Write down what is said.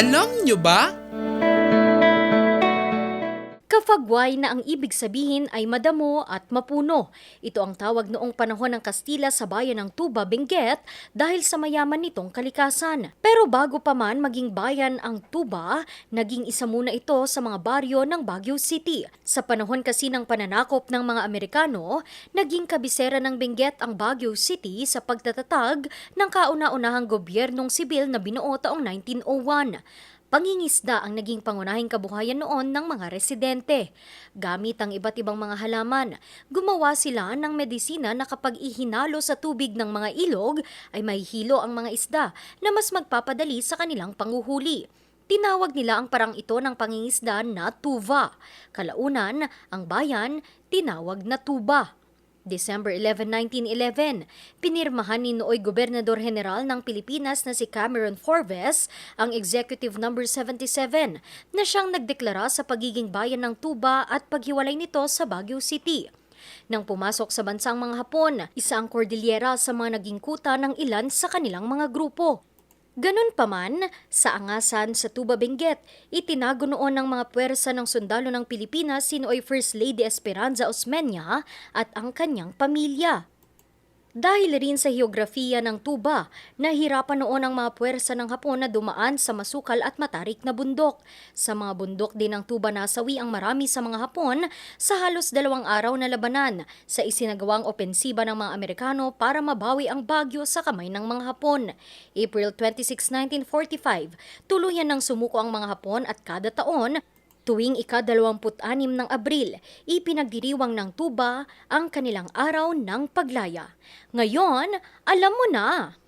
Alam nyo ba? Kafagway na ang ibig sabihin ay madamo at mapuno. Ito ang tawag noong panahon ng Kastila sa bayan ng Tuba, Benguet dahil sa mayaman nitong kalikasan. Pero bago pa man maging bayan ang Tuba, naging isa muna ito sa mga baryo ng Baguio City. Sa panahon kasi ng pananakop ng mga Amerikano, naging kabisera ng Benguet ang Baguio City sa pagtatatag ng kauna-unahang gobyernong sibil na binuo taong 1901. Pangingisda ang naging pangunahing kabuhayan noon ng mga residente. Gamit ang iba't ibang mga halaman, gumawa sila ng medisina na kapag ihinalo sa tubig ng mga ilog ay may hilo ang mga isda na mas magpapadali sa kanilang panguhuli. Tinawag nila ang parang ito ng pangingisda na tuva. Kalaunan, ang bayan tinawag na tuba. December 11, 1911, pinirmahan ni nooy Gobernador General ng Pilipinas na si Cameron Forbes ang Executive Number 77 na siyang nagdeklara sa pagiging bayan ng Tuba at paghiwalay nito sa Baguio City. Nang pumasok sa bansang mga Hapon, isa ang kordillera sa mga naging kuta ng ilan sa kanilang mga grupo. Ganun pa man, sa angasan sa Tuba Benguet, itinago noon ng mga puwersa ng sundalo ng Pilipinas si Nooy First Lady Esperanza Osmeña at ang kanyang pamilya. Dahil rin sa heografiya ng Tuba, nahirapan noon ang mga puwersa ng Hapon na dumaan sa masukal at matarik na bundok. Sa mga bundok din ng Tuba nasawi ang marami sa mga Hapon sa halos dalawang araw na labanan sa isinagawang opensiba ng mga Amerikano para mabawi ang Bagyo sa kamay ng mga Hapon. April 26, 1945, tuluyan ng sumuko ang mga Hapon at kada taon, Tuwing ika-26 ng Abril, ipinagdiriwang ng tuba ang kanilang araw ng paglaya. Ngayon, alam mo na!